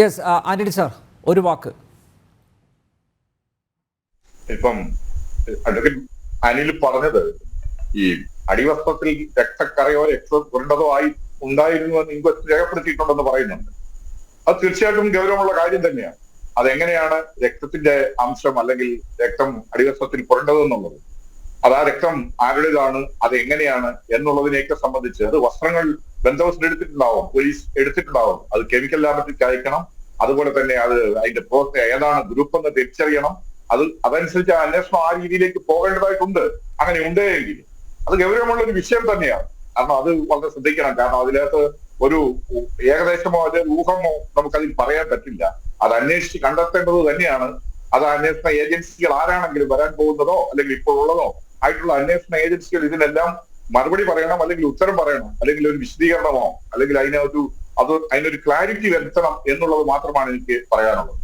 Yes Antony sir ഒരു വാക്ക്. ഇപ്പം advocate Anil പറഞ്ഞത് ഈ അടിവസ്ത്രത്തിൽ രക്തക്കറയോ രക്തം പുരണ്ടതോ ആയി ഉണ്ടായിരുന്നു എന്ന് ഇൻക്വസ്റ്റ് രേഖപ്പെടുത്തിയിട്ടുണ്ടെന്ന് പറയുന്നുണ്ട്. അത് തീർച്ചയായിട്ടും ഗൗരവമുള്ള കാര്യം തന്നെയാണ്. അതെങ്ങനെയാണ് രക്തത്തിന്റെ അംശം അല്ലെങ്കിൽ രക്തം അടിവസ്ത്രത്തിൽ പുരണ്ടതെന്നുള്ളത്? അത് ആ രക്തം ആരുടേതാണ് അത് എങ്ങനെയാണ് എന്നുള്ളതിനെയൊക്കെ സംബന്ധിച്ച് അത് വസ്ത്രങ്ങൾ ബന്ധവസ്ഥ എടുത്തിട്ടുണ്ടാവും പോലീസ് എടുത്തിട്ടുണ്ടാവും. അത് കെമിക്കൽ ലാബറട്ടറിക്ക് അയക്കണം അതുപോലെ തന്നെ അത് അതിന്റെ പ്രോസസ് ഏതാണ് ഗ്രൂപ്പ് എന്ന് തിരിച്ചറിയണം അത് അതനുസരിച്ച് ആ അന്വേഷണം ആ രീതിയിലേക്ക് പോകേണ്ടതായിട്ടുണ്ട്. അങ്ങനെ ഉണ്ടെങ്കിൽ അത് ഗൗരവമുള്ള ഒരു വിഷയം തന്നെയാണ്. കാരണം അത് വളരെ ശ്രദ്ധിക്കണം. കാരണം അതിനകത്ത് ഒരു ഏകദേശമോ അതിൽ ഊഹമോ നമുക്കതിൽ പറയാൻ പറ്റില്ല. അത് അന്വേഷിച്ച് കണ്ടെത്തേണ്ടത് തന്നെയാണ്. അത് അന്വേഷണ ഏജൻസികൾ ആരാണെങ്കിലും വരാൻ പോകുന്നതോ അല്ലെങ്കിൽ ഇപ്പോൾ ഉള്ളതോ ആയിട്ടുള്ള അന്വേഷണ ഏജൻസികൾ ഇതിനെല്ലാം മറുപടി പറയണം അല്ലെങ്കിൽ ഉത്തരം പറയണം അല്ലെങ്കിൽ ഒരു വിശദീകരണമോ അല്ലെങ്കിൽ അതിനൊരു അത് അതിനൊരു ക്ലാരിറ്റി വരുത്തണം എന്നുള്ളത് മാത്രമാണ് എനിക്ക് പറയാനുള്ളത്.